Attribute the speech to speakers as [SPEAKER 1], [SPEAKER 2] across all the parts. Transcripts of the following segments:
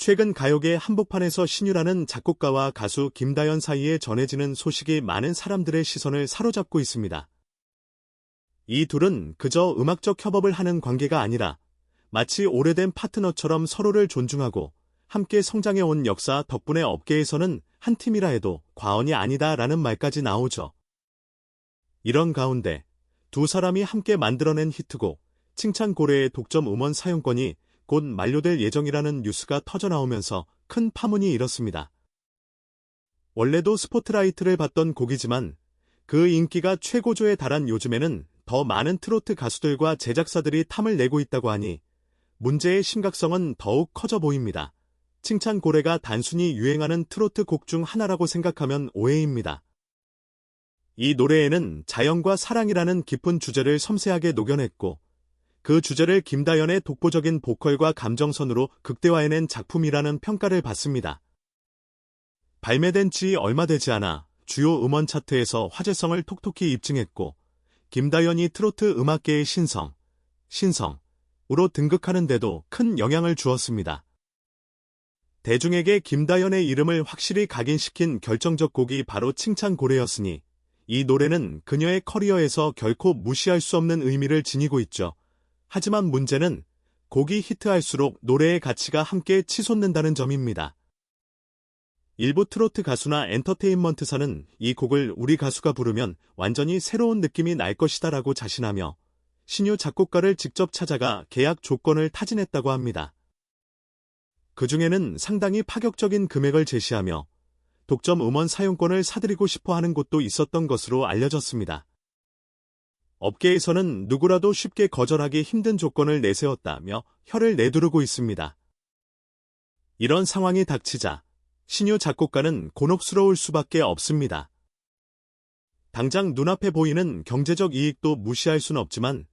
[SPEAKER 1] 최근 가요계 한복판에서 신유라는 작곡가와 가수 김다연 사이에 전해지는 소식이 많은 사람들의 시선을 사로잡고 있습니다. 이 둘은 그저 음악적 협업을 하는 관계가 아니라 마치 오래된 파트너처럼 서로를 존중하고 함께 성장해온 역사 덕분에 업계에서는 한 팀이라 해도 과언이 아니다라는 말까지 나오죠. 이런 가운데 두 사람이 함께 만들어낸 히트곡 칭찬 고래의 독점 음원 사용권이 곧 만료될 예정이라는 뉴스가 터져나오면서 큰 파문이 일었습니다. 원래도 스포트라이트를 받던 곡이지만 그 인기가 최고조에 달한 요즘에는 더 많은 트로트 가수들과 제작사들이 탐을 내고 있다고 하니 문제의 심각성은 더욱 커져 보입니다. 칭찬 고래가 단순히 유행하는 트로트 곡 중 하나라고 생각하면 오해입니다. 이 노래에는 자연과 사랑이라는 깊은 주제를 섬세하게 녹여냈고 그 주제를 김다연의 독보적인 보컬과 감정선으로 극대화해낸 작품이라는 평가를 받습니다. 발매된 지 얼마 되지 않아 주요 음원 차트에서 화제성을 톡톡히 입증했고 김다연이 트로트 음악계의 신성, 신성으로 등극하는데도 큰 영향을 주었습니다. 대중에게 김다연의 이름을 확실히 각인시킨 결정적 곡이 바로 칭찬고래였으니 이 노래는 그녀의 커리어에서 결코 무시할 수 없는 의미를 지니고 있죠. 하지만 문제는 곡이 히트할수록 노래의 가치가 함께 치솟는다는 점입니다. 일부 트로트 가수나 엔터테인먼트사는 이 곡을 우리 가수가 부르면 완전히 새로운 느낌이 날 것이다 라고 자신하며 신유 작곡가를 직접 찾아가 계약 조건을 타진했다고 합니다. 그 중에는 상당히 파격적인 금액을 제시하며 독점 음원 사용권을 사들이고 싶어 하는 곳도 있었던 것으로 알려졌습니다. 업계에서는 누구라도 쉽게 거절하기 힘든 조건을 내세웠다며 혀를 내두르고 있습니다. 이런 상황이 닥치자 신유 작곡가는 곤혹스러울 수밖에 없습니다. 당장 눈앞에 보이는 경제적 이익도 무시할 순 없지만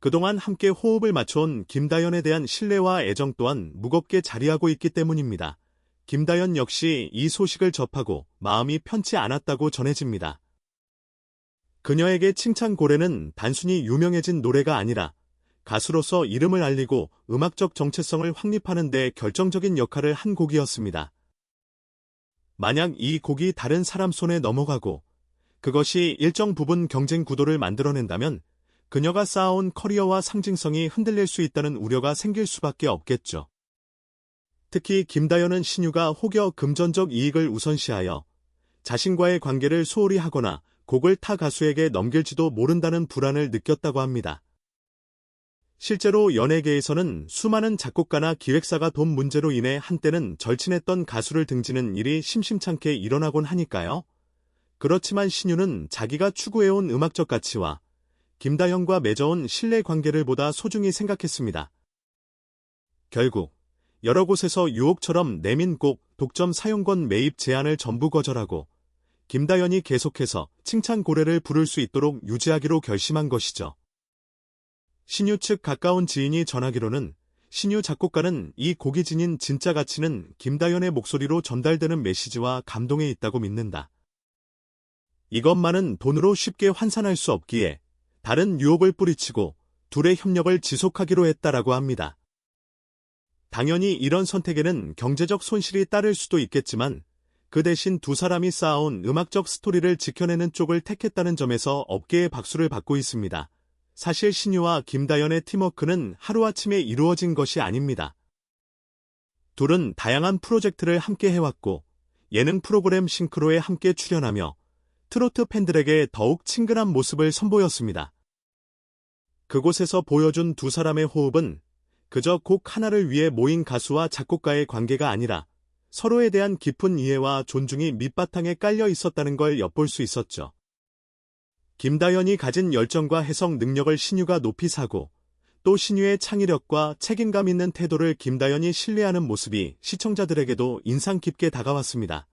[SPEAKER 1] 그동안 함께 호흡을 맞춰온 김다연에 대한 신뢰와 애정 또한 무겁게 자리하고 있기 때문입니다. 김다연 역시 이 소식을 접하고 마음이 편치 않았다고 전해집니다. 그녀에게 칭찬 고래는 단순히 유명해진 노래가 아니라 가수로서 이름을 알리고 음악적 정체성을 확립하는 데 결정적인 역할을 한 곡이었습니다. 만약 이 곡이 다른 사람 손에 넘어가고 그것이 일정 부분 경쟁 구도를 만들어낸다면 그녀가 쌓아온 커리어와 상징성이 흔들릴 수 있다는 우려가 생길 수밖에 없겠죠. 특히 김다연은 신유가 혹여 금전적 이익을 우선시하여 자신과의 관계를 소홀히 하거나 곡을 타 가수에게 넘길지도 모른다는 불안을 느꼈다고 합니다. 실제로 연예계에서는 수많은 작곡가나 기획사가 돈 문제로 인해 한때는 절친했던 가수를 등지는 일이 심심찮게 일어나곤 하니까요. 그렇지만 신유는 자기가 추구해온 음악적 가치와 김다영과 맺어온 신뢰 관계를 보다 소중히 생각했습니다. 결국 여러 곳에서 유혹처럼 내민 곡 독점 사용권 매입 제한을 전부 거절하고 김다연이 계속해서 칭찬 고래를 부를 수 있도록 유지하기로 결심한 것이죠. 신유 측 가까운 지인이 전하기로는 신유 작곡가는 이 곡이 지닌 진짜 가치는 김다연의 목소리로 전달되는 메시지와 감동에 있다고 믿는다. 이것만은 돈으로 쉽게 환산할 수 없기에 다른 유혹을 뿌리치고 둘의 협력을 지속하기로 했다라고 합니다. 당연히 이런 선택에는 경제적 손실이 따를 수도 있겠지만 그 대신 두 사람이 쌓아온 음악적 스토리를 지켜내는 쪽을 택했다는 점에서 업계의 박수를 받고 있습니다. 사실 신유와 김다연의 팀워크는 하루아침에 이루어진 것이 아닙니다. 둘은 다양한 프로젝트를 함께 해왔고 예능 프로그램 싱크로에 함께 출연하며 트로트 팬들에게 더욱 친근한 모습을 선보였습니다. 그곳에서 보여준 두 사람의 호흡은 그저 곡 하나를 위해 모인 가수와 작곡가의 관계가 아니라 서로에 대한 깊은 이해와 존중이 밑바탕에 깔려 있었다는 걸 엿볼 수 있었죠. 김다연이 가진 열정과 해석 능력을 신유가 높이 사고 또 신유의 창의력과 책임감 있는 태도를 김다연이 신뢰하는 모습이 시청자들에게도 인상 깊게 다가왔습니다.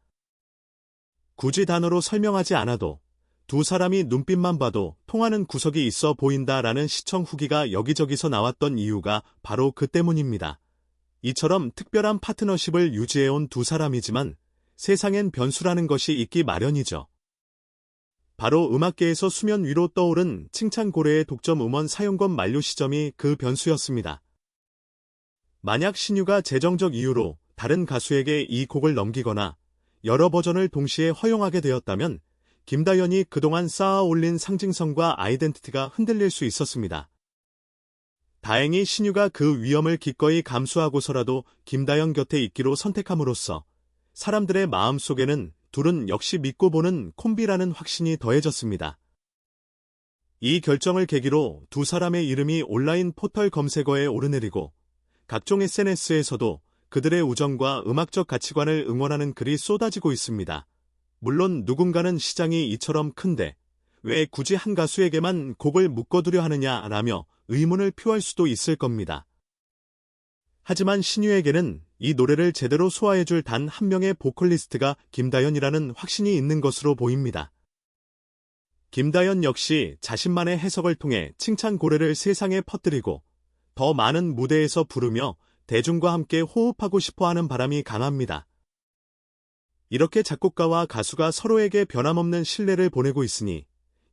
[SPEAKER 1] 굳이 단어로 설명하지 않아도 두 사람이 눈빛만 봐도 통하는 구석이 있어 보인다라는 시청 후기가 여기저기서 나왔던 이유가 바로 그 때문입니다. 이처럼 특별한 파트너십을 유지해온 두 사람이지만 세상엔 변수라는 것이 있기 마련이죠. 바로 음악계에서 수면 위로 떠오른 칭찬고래의 독점 음원 사용권 만료 시점이 그 변수였습니다. 만약 신유가 재정적 이유로 다른 가수에게 이 곡을 넘기거나 여러 버전을 동시에 허용하게 되었다면 김다연이 그동안 쌓아 올린 상징성과 아이덴티티가 흔들릴 수 있었습니다. 다행히 신유가 그 위험을 기꺼이 감수하고서라도 김다연 곁에 있기로 선택함으로써 사람들의 마음속에는 둘은 역시 믿고 보는 콤비라는 확신이 더해졌습니다. 이 결정을 계기로 두 사람의 이름이 온라인 포털 검색어에 오르내리고 각종 SNS에서도 그들의 우정과 음악적 가치관을 응원하는 글이 쏟아지고 있습니다. 물론 누군가는 시장이 이처럼 큰데 왜 굳이 한 가수에게만 곡을 묶어두려 하느냐라며 의문을 표할 수도 있을 겁니다. 하지만 신유에게는 이 노래를 제대로 소화해줄 단 한 명의 보컬리스트가 김다연이라는 확신이 있는 것으로 보입니다. 김다연 역시 자신만의 해석을 통해 칭찬 고래를 세상에 퍼뜨리고 더 많은 무대에서 부르며 대중과 함께 호흡하고 싶어 하는 바람이 강합니다. 이렇게 작곡가와 가수가 서로에게 변함없는 신뢰를 보내고 있으니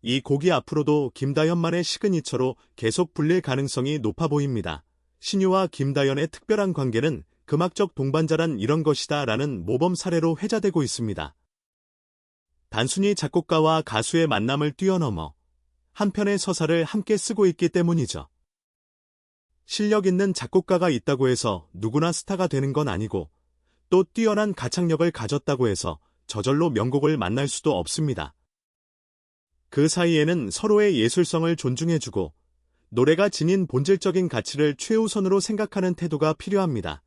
[SPEAKER 1] 이 곡이 앞으로도 김다연만의 시그니처로 계속 불릴 가능성이 높아 보입니다. 신유와 김다연의 특별한 관계는 금악적 동반자란 이런 것이다 라는 모범 사례로 회자되고 있습니다. 단순히 작곡가와 가수의 만남을 뛰어넘어 한 편의 서사를 함께 쓰고 있기 때문이죠. 실력 있는 작곡가가 있다고 해서 누구나 스타가 되는 건 아니고 또 뛰어난 가창력을 가졌다고 해서 저절로 명곡을 만날 수도 없습니다. 그 사이에는 서로의 예술성을 존중해주고 노래가 지닌 본질적인 가치를 최우선으로 생각하는 태도가 필요합니다.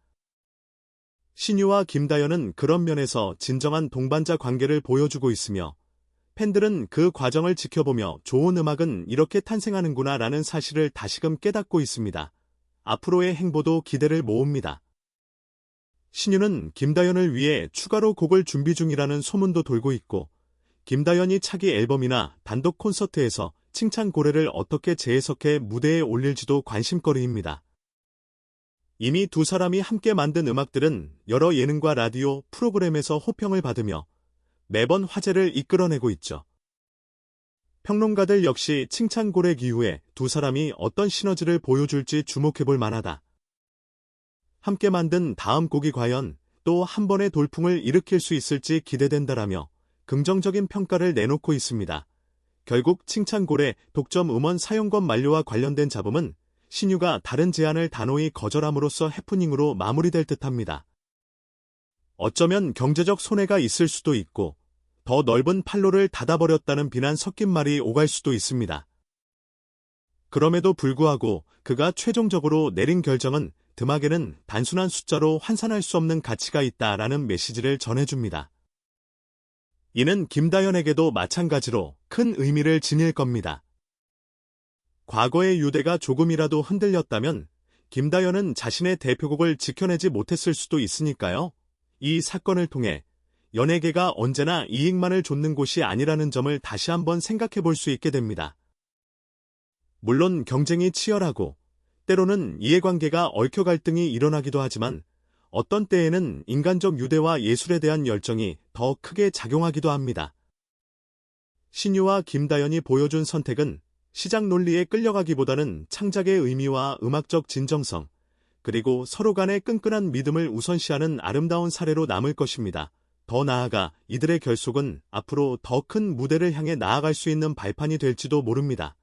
[SPEAKER 1] 신유와 김다연은 그런 면에서 진정한 동반자 관계를 보여주고 있으며 팬들은 그 과정을 지켜보며 좋은 음악은 이렇게 탄생하는구나 라는 사실을 다시금 깨닫고 있습니다. 앞으로의 행보도 기대를 모읍니다. 신유는 김다연을 위해 추가로 곡을 준비 중이라는 소문도 돌고 있고 김다연이 차기 앨범이나 단독 콘서트에서 칭찬 고래를 어떻게 재해석해 무대에 올릴지도 관심거리입니다. 이미 두 사람이 함께 만든 음악들은 여러 예능과 라디오 프로그램에서 호평을 받으며 매번 화제를 이끌어내고 있죠. 평론가들 역시 칭찬고래 이후에 두 사람이 어떤 시너지를 보여줄지 주목해볼 만하다. 함께 만든 다음 곡이 과연 또 한 번의 돌풍을 일으킬 수 있을지 기대된다라며 긍정적인 평가를 내놓고 있습니다. 결국 칭찬고래 독점 음원 사용권 만료와 관련된 잡음은 신유가 다른 제안을 단호히 거절함으로써 해프닝으로 마무리될 듯합니다. 어쩌면 경제적 손해가 있을 수도 있고 더 넓은 판로를 닫아버렸다는 비난 섞인 말이 오갈 수도 있습니다. 그럼에도 불구하고 그가 최종적으로 내린 결정은 드막에는 단순한 숫자로 환산할 수 없는 가치가 있다라는 메시지를 전해줍니다. 이는 김다연에게도 마찬가지로 큰 의미를 지닐 겁니다. 과거의 유대가 조금이라도 흔들렸다면 김다연은 자신의 대표곡을 지켜내지 못했을 수도 있으니까요. 이 사건을 통해 연예계가 언제나 이익만을 좇는 곳이 아니라는 점을 다시 한번 생각해 볼 수 있게 됩니다. 물론 경쟁이 치열하고 때로는 이해관계가 얽혀 갈등이 일어나기도 하지만 어떤 때에는 인간적 유대와 예술에 대한 열정이 더 크게 작용하기도 합니다. 신유와 김다연이 보여준 선택은 시장 논리에 끌려가기보다는 창작의 의미와 음악적 진정성, 그리고 서로 간의 끈끈한 믿음을 우선시하는 아름다운 사례로 남을 것입니다. 더 나아가 이들의 결속은 앞으로 더 큰 무대를 향해 나아갈 수 있는 발판이 될지도 모릅니다.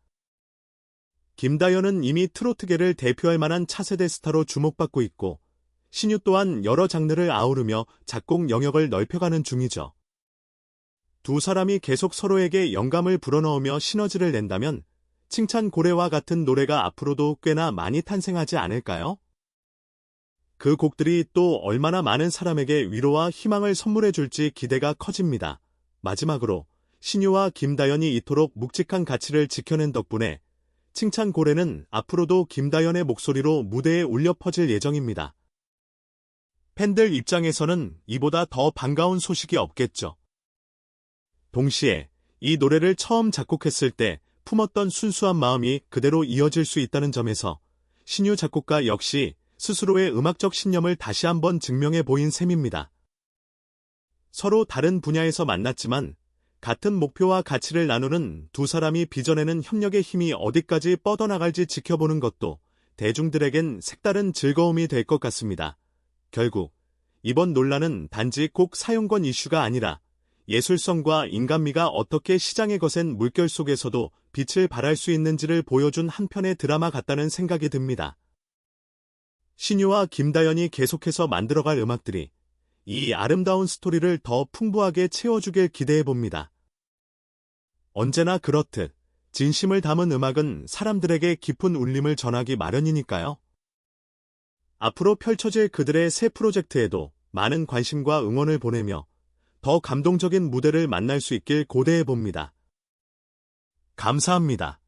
[SPEAKER 1] 김다연은 이미 트로트계를 대표할 만한 차세대 스타로 주목받고 있고, 신유 또한 여러 장르를 아우르며 작곡 영역을 넓혀가는 중이죠. 두 사람이 계속 서로에게 영감을 불어넣으며 시너지를 낸다면 칭찬 고래와 같은 노래가 앞으로도 꽤나 많이 탄생하지 않을까요? 그 곡들이 또 얼마나 많은 사람에게 위로와 희망을 선물해 줄지 기대가 커집니다. 마지막으로 신유와 김다연이 이토록 묵직한 가치를 지켜낸 덕분에 칭찬 고래는 앞으로도 김다연의 목소리로 무대에 울려 퍼질 예정입니다. 팬들 입장에서는 이보다 더 반가운 소식이 없겠죠. 동시에 이 노래를 처음 작곡했을 때 품었던 순수한 마음이 그대로 이어질 수 있다는 점에서 신유 작곡가 역시 스스로의 음악적 신념을 다시 한번 증명해 보인 셈입니다. 서로 다른 분야에서 만났지만 같은 목표와 가치를 나누는 두 사람이 빚어내는 협력의 힘이 어디까지 뻗어나갈지 지켜보는 것도 대중들에겐 색다른 즐거움이 될 것 같습니다. 결국 이번 논란은 단지 꼭 사용권 이슈가 아니라 예술성과 인간미가 어떻게 시장에 거센 물결 속에서도 빛을 발할 수 있는지를 보여준 한 편의 드라마 같다는 생각이 듭니다. 신유와 김다연이 계속해서 만들어갈 음악들이 이 아름다운 스토리를 더 풍부하게 채워주길 기대해봅니다. 언제나 그렇듯 진심을 담은 음악은 사람들에게 깊은 울림을 전하기 마련이니까요. 앞으로 펼쳐질 그들의 새 프로젝트에도 많은 관심과 응원을 보내며 더 감동적인 무대를 만날 수 있길 고대해 봅니다. 감사합니다.